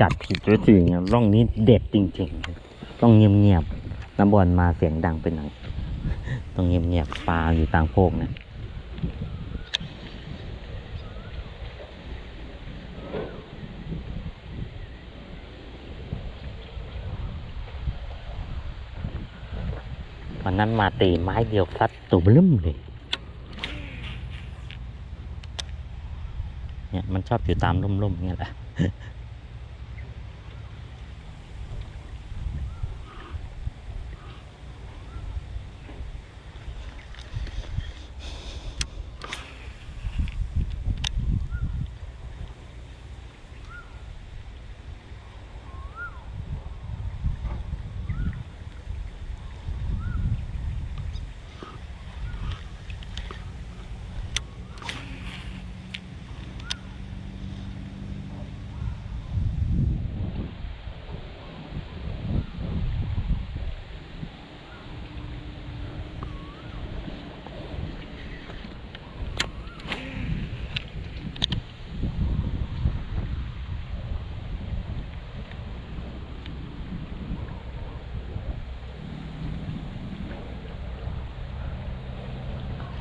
กัดผิดด้วยสิเนี่ยร่องนี้เด็ดจริงๆ ต้องเงียบๆน้ำบอลมาเสียงดังไปหน่อยต้องเงียบๆปลาอยู่ต่างโพกนะวันนั้นมาตีไม้เดียวซัดตุ่มลืมเลยเนี่ยมันชอบอยู่ตามร่มๆเนี่ยแหละ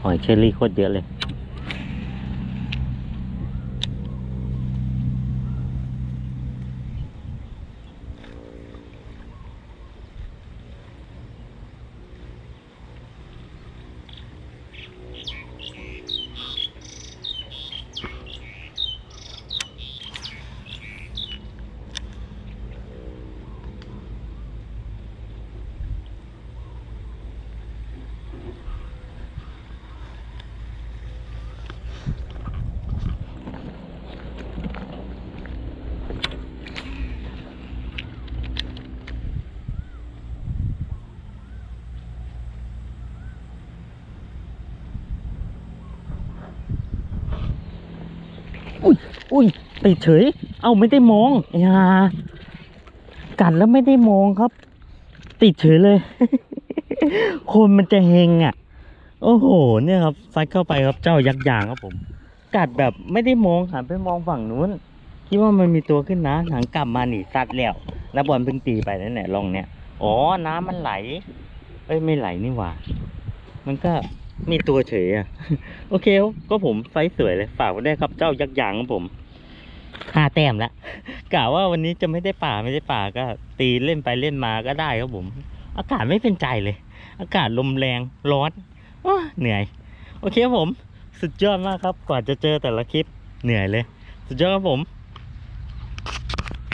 อยเชอรี่โคตรเยอะเลย อุ้ยอุ้ยติดเฉย เอ้าไม่ได้มองอย่ากัดแล้วไม่ได้มองครับ ติดเฉยเลย คนมันจะเฮงอะ โอ้โห เนี่ยครับซัดเข้าไปครับเจ้ายักษ์ยางครับผม กัดแบบไม่ได้มองหันไปมองฝั่งนู้นคิดว่ามันมีตัวขึ้นนะหางกลับมาหนีซัดแล้ว แล้วบอลเพิ่งตีไปนั่นแหละลองเนี่ย อ๋อ น้ำมันไหล เอ้ยไม่ไหลนี่หว่า มันก็ มีตัวเฉยอะ โอเคครับก็ผมไซส์สวยเลย ฝากไว้ด้วยครับเจ้ายักษ์ยางของผมห้าแต้มแล้วกะว่าวันนี้จะไม่ได้ป่าไม่ได้ป่าก็ ตีเล่นไปเล่นมาก็ได้ครับผม อากาศไม่เป็นใจเลย อากาศลมแรงร้อนอ้อเหนื่อย โอเคครับผม สุดยอดมากครับ กว่าจะเจอแต่ละคลิปเหนื่อยเลย สุดยอดครับผม